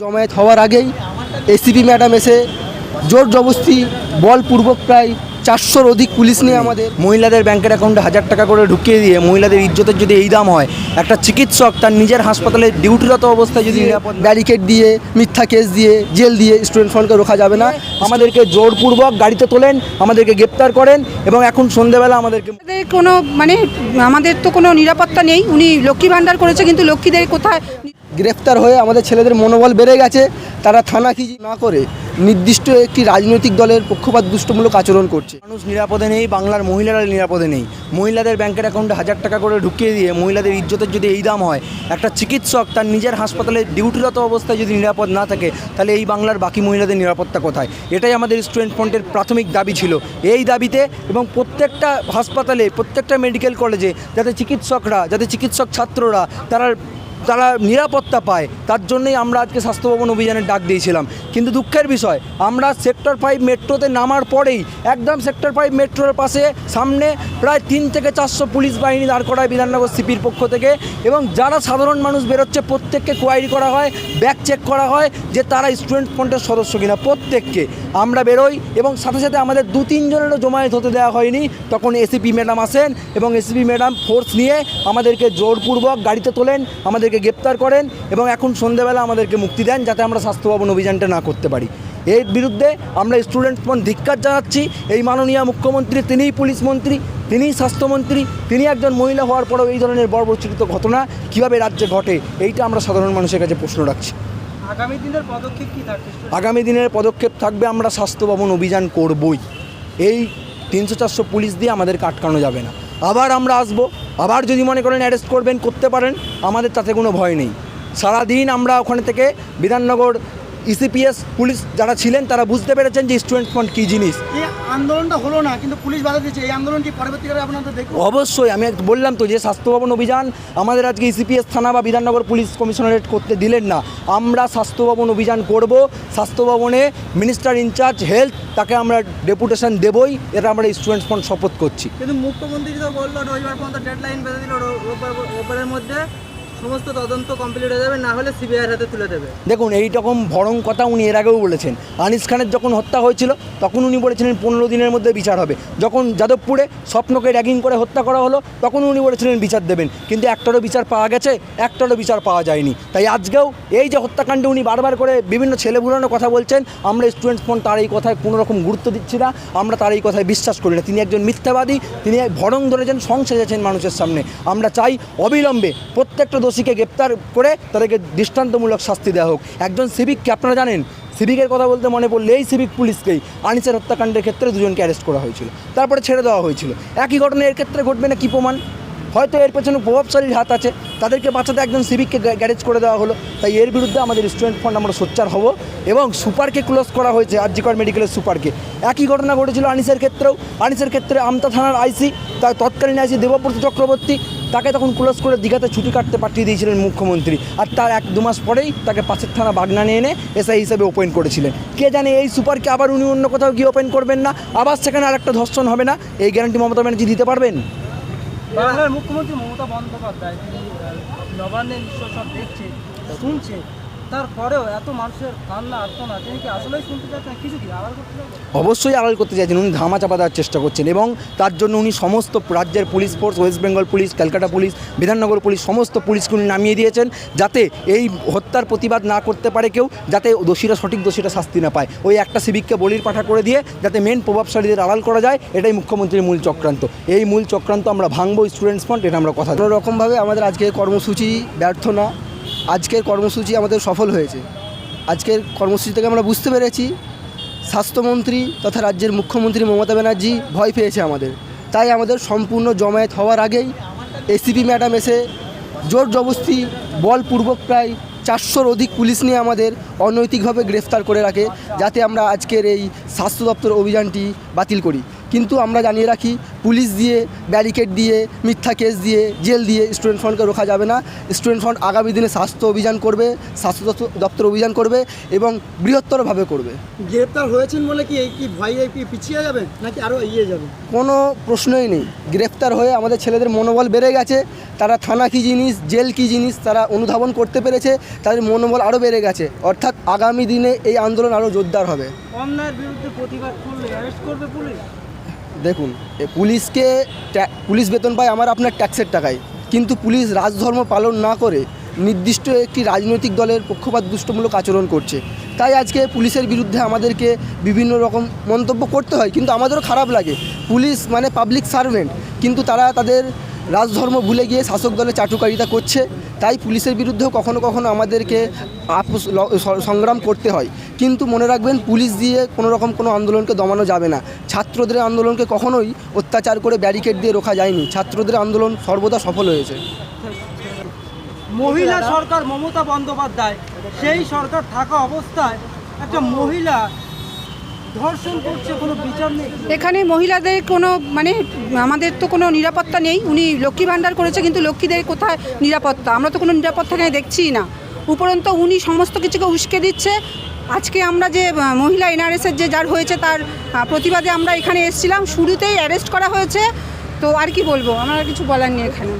জমায়েত হওয়ার আগেই এসিপি ম্যাডাম এসে জোর জবস্তি বলপূর্বক প্রায় চারশোর অধিক পুলিশ নিয়ে আমাদের মহিলাদের ব্যাংকের অ্যাকাউন্টে হাজার টাকা করে ঢুকিয়ে দিয়ে মহিলাদের ইজ্জতের যদি এই দাম হয় একটা চিকিৎসক তার নিজের হাসপাতালে ডিউটিরত অবস্থায় যদি ব্যারিকেড দিয়ে মিথ্যা কেস দিয়ে জেল দিয়ে স্টুডেন্ট ফ্রন্টকে রোখা যাবে না। আমাদেরকে জোরপূর্বক গাড়িতে তোলেন আমাদেরকে গ্রেপ্তার করেন এবং এখন সন্ধেবেলা আমাদেরকে কোনো মানে আমাদের তো কোনো নিরাপত্তা নেই। উনি লক্ষ্মী ভাণ্ডার করেছে কিন্তু লক্ষ্মীদের কোথায়? গ্রেফতার হয়ে আমাদের ছেলেদের মনোবল বেড়ে গেছে। তারা থানা কি না করে? নির্দিষ্ট একটি রাজনৈতিক দলের পক্ষপাত দুষ্টমূলক আচরণ করছে। মানুষ নিরাপদে নেই, বাংলার মহিলারা নিরাপদে নেই। মহিলাদের ব্যাংকের অ্যাকাউন্টে হাজার টাকা করে ঢুকিয়ে দিয়ে মহিলাদের ইজ্জতের যদি এই দাম হয়, একটা চিকিৎসক তার নিজের হাসপাতালে ডিউটিরত অবস্থায় যদি নিরাপদ না থাকে, তাহলে এই বাংলার বাকি মহিলাদের নিরাপত্তা কোথায়? এটাই আমাদের স্টুডেন্ট ফ্রন্টের প্রাথমিক দাবি ছিল। এই দাবিতে এবং প্রত্যেকটা হাসপাতালে, প্রত্যেকটা মেডিকেল কলেজে যাতে চিকিৎসকরা, যাতে চিকিৎসক ছাত্ররা, তারা তারা নিরাপত্তা পায়, তার জন্যই আমরা আজকে স্বাস্থ্য ভবন অভিযানের ডাক দিয়েছিলাম। কিন্তু দুঃখের বিষয়, আমরা সেক্টর ফাইভ মেট্রোতে নামার পরেই একদম সেক্টর ফাইভ মেট্রোর পাশে সামনে প্রায় তিন থেকে চারশো পুলিশ বাহিনী দাঁড় করায় বিধাননগর সিপির পক্ষ থেকে এবং যারা সাধারণ মানুষ বেরোচ্ছে, প্রত্যেককে কোয়ারি করা হয় ব্যাক চেক করা হয় যে তারা স্টুডেন্ট ফ্রন্টের সদস্য কিনা। প্রত্যেককে আমরা বেরোই এবং সাথে সাথে আমাদের দু তিনজনেরও জমায়েত হতে দেওয়া হয়নি। তখন এসিপি ম্যাডাম আসেন এবং এসিপি ম্যাডাম ফোর্স নিয়ে আমাদেরকে জোরপূর্বক গাড়িতে তোলেন, আমাদেরকে গ্রেপ্তার করেন এবং এখন সন্ধেবেলা আমাদেরকে মুক্তি দেন যাতে আমরা স্বাস্থ্য ভবন অভিযানটা না করতে পারি। এর বিরুদ্ধে আমরা স্টুডেন্ট ধিক্কার জানাচ্ছি। এই মাননীয় মুখ্যমন্ত্রী তিনিই পুলিশ মন্ত্রী তিনিই স্বাস্থ্যমন্ত্রী তিনি একজন মহিলা হওয়ার পরেও এই ধরনের বর্বরচিত ঘটনা কীভাবে রাজ্যে ঘটে এইটা আমরা সাধারণ মানুষের কাছে প্রশ্ন রাখছি। আগামী দিনের পদক্ষেপ কি থাকবে আগামী দিনের পদক্ষেপ থাকবে আমরা স্বাস্থ্য ভবন অভিযান করবই। এই তিনশো চারশো পুলিশ দিয়ে আমাদেরকে আটকানো যাবে না। আবার আমরা আসব আবার যদি মনে করেন অ্যারেস্ট করবেন, করতে পারেন, আমাদের তাতে কোনো ভয় নেই। সারাদিন আমরা ওখানে থেকে বিধাননগর ইসিপিএস পুলিশ যারা ছিলেন তারা বুঝতে পেরেছেন যে স্টুডেন্ট ফ্রন্ট কী জিনিস। এই আন্দোলনটা হলো না কিন্তু পুলিশ বাধা দিচ্ছে এই আন্দোলন কি পরবর্তীকালে আপনাদের দেখুন অবশ্যই আমি বললাম তো যে স্বাস্থ্য ভবন অভিযান আমাদের আজকে ইসিপিএস থানা বা বিধাননগর পুলিশ কমিশনারেট করতে দিলেন না। আমরা স্বাস্থ্য ভবন অভিযান করব স্বাস্থ্য ভবনে মিনিস্টার ইনচার্জ হেলথ তাকে আমরা ডেপুটেশন দেবই এটা আমরা স্টুডেন্টস ফ্রন্ট শপথ করছি। কিন্তু মুখ্যমন্ত্রী তো বলল রবিবার পর্যন্ত ডেডলাইন বেঁধে দিল রোববার রোববারের মধ্যে। সমস্ত তদন্ত কমপ্লিট হয়ে যাবে, না হলে সিবিআইয়ের হাতে তুলে দেবে। দেখুন এইরকম ভরং কথা উনি এর আগেও বলেছেন। আনিস খানের যখন হত্যা হয়েছিল, তখন উনি বলেছিলেন পনেরো দিনের মধ্যে বিচার হবে। যখন যাদবপুরে স্বপ্নকে র্যাগিং করে হত্যা করা হলো, তখন উনি বলেছিলেন বিচার দেবেন। কিন্তু একটারও বিচার পাওয়া গেছে, একটারও বিচার পাওয়া যায়নি। তাই আজকেও এই যে হত্যাকাণ্ডে উনি বারবার করে বিভিন্ন ছেলে ছেলেগুলোর কথা বলছেন, আমরা স্টুডেন্টস ফোন তার এই কথায় কোনো রকম গুরুত্ব দিচ্ছি না, আমরা তার এই কথায় বিশ্বাস করি না। তিনি একজন মিথ্যাবাদী, তিনি ভরং ধরেছেন সংসেজেছেন মানুষের সামনে। আমরা চাই অবিলম্বে প্রত্যেকটা দোষীকে গ্রেপ্তার করে তাদেরকে দৃষ্টান্তমূলক শাস্তি দেওয়া হোক। একজন সিভিককে আপনারা জানেন, সিভিকের কথা বলতে মনে পড়লে এই সিভিক পুলিশকেই আনিসের হত্যাকাণ্ডের ক্ষেত্রে দুজনকে অ্যারেস্ট করা হয়েছিল। তারপরে ছেড়ে দেওয়া হয়েছিল। একই ঘটনা এর ক্ষেত্রে ঘটবে না কী প্রমাণ? হয়তো এর পেছনে প্রভাবশালীর হাত আছে। তাদেরকে বাঁচাতে একজন সিভিককে গ্যারেজ করে দেওয়া হলো। তাই এর বিরুদ্ধে আমাদের স্টুডেন্ট ফান্ড আমরা সোচ্চার হব এবং সুপারকে ক্লোজ করা হয়েছে, আরজিকর মেডিকেলের সুপারকে। একই ঘটনা ঘটেছিল আনিসের ক্ষেত্রেও। আনিসের ক্ষেত্রে আমতা থানার আইসি, তার তৎকালীন আইসি দেবব্রত চক্রবর্তী। তাকে তখন ক্লোজ করে দীঘাতে ছুটি কাটতে পাঠিয়ে দিয়েছিলেন মুখ্যমন্ত্রী। আর তার এক দু মাস পরেই তাকে পাশের থানা বাগনানে এনে এসআই হিসেবে ওপেন করেছিলেন। কে জানে এই সুপারকে আবার উনি অন্য কোথাও গিয়ে ওপেন করবেন না? আবার সেখানে আর একটা ধর্ষণ হবে না? এই গ্যারান্টি মমতা ব্যানার্জি দিতে পারবেন? মুখ্যমন্ত্রী মমতা বন্দ্যোপাধ্যায় নবান্নের বিশ্ব সব দেখছে, শুনছে। তারপরেও এত মানুষের কান্না আর্তনা তিনি কি আসলেই শুনতে চাচ্ছেন কিছু কি আড়াল করতে চাইছেন? অবশ্যই আড়াল করতে চাইছেন উনি ধামা চাপা দেওয়ার চেষ্টা করছেন এবং তার জন্য উনি সমস্ত রাজ্যের police force West Bengal police Calcutta police Bidhannagar police সমস্ত পুলিশকে উনি নামিয়ে দিয়েছেন যাতে এই হত্যার প্রতিবাদ না করতে পারে কেউ যাতে দোষীরা সঠিক দোষীরা শাস্তি না পায়। ওই একটা সিভিককে বলির পাঠা করে দিয়ে যাতে মেন প্রভাবশালীদের আড়াল করা যায় এটাই মুখ্যমন্ত্রীর মূল চক্রান্ত। এই মূল চক্রান্ত আমরা ভাঙবো স্টুডেন্টস ফ্রন্ট এটা আমরা কথা কোনো রকমভাবে আমাদের আজকের কর্মসূচি ব্যর্থ না আজকের কর্মসূচি আমাদের সফল হয়েছে। আজকের কর্মসূচি থেকে আমরা বুঝতে পেরেছি, স্বাস্থ্যমন্ত্রী তথা রাজ্যের মুখ্যমন্ত্রী মমতা ব্যানার্জি ভয় পেয়েছে আমাদের। তাই আমাদের সম্পূর্ণ জমায়েত হওয়ার আগেই এসিপি ম্যাডাম এসে জোর জবস্তি বলপূর্বক প্রায় চারশোর অধিক পুলিশ নিয়ে আমাদের অনৈতিকভাবে গ্রেফতার করে রাখে, যাতে আমরা আজকের এই স্বাস্থ্য দপ্তর অভিযানটি বাতিল করি। কিন্তু আমরা জানিয়ে রাখি পুলিশ দিয়ে ব্যারিকেড দিয়ে মিথ্যা কেস দিয়ে জেল দিয়ে স্টুডেন্ট ফ্রন্টকে রোখা যাবে না। স্টুডেন্ট ফ্রন্ট আগামী দিনে স্বাস্থ্য অভিযান করবে স্বাস্থ্য দপ্তর- অভিযান করবে এবং বৃহত্তরভাবে করবে। গ্রেপ্তার হয়েছেন বলে কি এই কি ভয়ে কি পিছিয়ে যাবে নাকি আরও এগিয়ে যাবে? কোনো প্রশ্নই নেই। গ্রেপ্তার হয়ে আমাদের ছেলেদের মনোবল বেড়ে গেছে। তারা থানা কী জিনিস জেল কী জিনিস তারা অনুধাবন করতে পেরেছে। তাদের মনোবল আরও বেড়ে গেছে। অর্থাৎ আগামী দিনে এই আন্দোলন আরও জোরদার হবে। অন্যায়ের বিরুদ্ধে প্রতিবাদ করলে অ্যারেস্ট করবে পুলিশ? দেখুন পুলিশকে পুলিশ বেতন পায় আমার আপনার ট্যাক্সের টাকায়। কিন্তু পুলিশ রাজধর্ম পালন না করে নির্দিষ্ট একটি রাজনৈতিক দলের পক্ষপাত দুষ্টমূলক আচরণ করছে। তাই আজকে পুলিশের বিরুদ্ধে আমাদেরকে বিভিন্ন রকম মন্তব্য করতে হয়, কিন্তু আমাদেরও খারাপ লাগে। পুলিশ মানে পাবলিক সার্ভেন্ট কিন্তু তারা তাদের রাজধর্ম ভুলে গিয়ে শাসক দলের চাটুকারিতা করছে। তাই পুলিশের বিরুদ্ধেও কখনো কখনো আমাদেরকে আপোষ সংগ্রাম করতে হয়। কিন্তু মনে রাখবেন, পুলিশ দিয়ে কোনো রকম কোনো আন্দোলনকে দমানো যাবে না। ছাত্রদের আন্দোলনকে কখনোই অত্যাচার করে ব্যারিকেড দিয়ে রোখা যায়নি। ছাত্রদের আন্দোলন সর্বদা সফল হয়েছে। মহিলা সরকার মমতা বন্দ্যোপাধ্যায়, সেই সরকার থাকা অবস্থায় একটা মহিলা নেই। এখানে মহিলাদের কোনো মানে আমাদের তো কোনো নিরাপত্তা নেই। উনি লক্ষ্মী ভাণ্ডার করেছে, কিন্তু লক্ষ্মীদের কোথায় নিরাপত্তা? আমরা তো কোনো নিরাপত্তা এখানে দেখছিই না। উপরন্ত উনি সমস্ত কিছুকে উস্কে দিচ্ছে। আজকে আমরা যে মহিলা এনআরএসের যে যার হয়েছে, তার প্রতিবাদে আমরা এখানে এসেছিলাম। শুরুতেই অ্যারেস্ট করা হয়েছে। তো আর কি বলব? আমার কিছু বলার নেই এখানে।